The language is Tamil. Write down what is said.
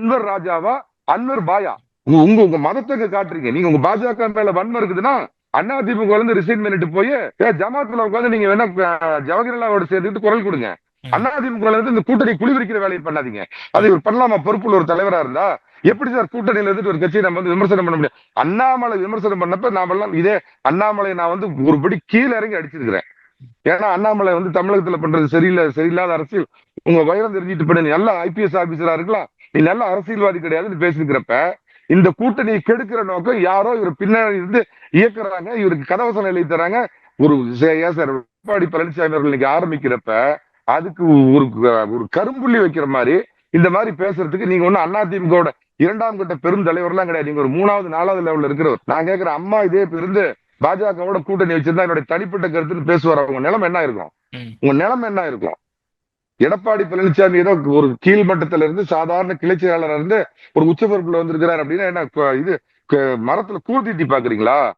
அன்வர் ராஜாவா? அன்வர் பாயா. உங்க உங்க உங்க மதத்துக்கு காட்டுறீங்க. நீங்க உங்க பாஜக மேல வன்மம் இருக்குதுன்னா அண்ணா திமுக வந்து ரிசைன் பண்ணிட்டு போய் ஜமாத்துல உட்காந்து நீங்க வேணா அஹ், ஜவஹர்லாலோட சேர்த்துக்கிட்டு குரல் கொடுங்க. அண்ணா திமுக இருந்து இந்த கூட்டணி குளிவிரிக்கிற வேலையை பண்ணாதீங்க. அது இவர் பண்ணலாமா? பொறுப்புள்ள ஒரு தலைவரா இருந்தா எப்படி சார் கூட்டணியில இருந்துட்டு ஒரு கட்சியை நம்ம வந்து விமர்சனம் பண்ண முடியும்? அண்ணாமலை விமர்சனம் பண்ணப்ப நாமெல்லாம் இதே அண்ணாமலை நான் வந்து ஒருபடி கீழே இறங்கி அடிச்சிருக்கிறேன். ஏன்னா அண்ணாமலை வந்து தமிழகத்துல பண்றது சரியில்லை சரியில்லாத அரசியல். உங்க வைரம் தெரிஞ்சிட்டு பண்ண நல்ல ஐபிஎஸ் ஆபீசரா இருக்கலாம். நீ நல்ல அரசியல்வாதி கிடையாதுன்னு பேசிருக்கிறப்ப இந்த கூட்டணியை கெடுக்கிற நோக்கம் யாரோ இவர் பின்னாடி இருந்து இயக்குறாங்க இவருக்கு கதவசம் எழுதி தராங்க. ஒரு ஏன் சார் எடப்பாடி பழனிசாமி அவர்கள் இன்னைக்கு ஆரம்பிக்கிறப்ப அதுக்கு ஒரு ஒரு கரும்புள்ளி வைக்கிற மாதிரி இந்த மாதிரி பேசுறதுக்கு நீங்க ஒண்ணு அதிமுகவோட இரண்டாம் கட்ட பெரும் தலைவர்லாம் கிடையாது. நீங்க ஒரு மூணாவது நாலாவது லெவல்ல இருக்கிறவர். நான் கேக்குறேன் அம்மா இதே இருந்து பாஜகவோட கூட்டணி வச்சிருந்தா என்னுடைய தனிப்பட்ட கருத்துன்னு பேசுவார். அவங்க நிலைமை என்ன இருக்கும். உங்க நிலைமை என்ன இருக்கும்? எடப்பாடி பழனிசாமி ஏதோ ஒரு கீழ்மட்டத்துல இருந்து சாதாரண கிளைச்செயலாளர் இருந்து ஒரு உச்ச பொறுப்புல வந்திருக்கிறார் அப்படின்னா என்ன இது மரத்துல மரத்துல தீட்டி பாக்குறீங்களா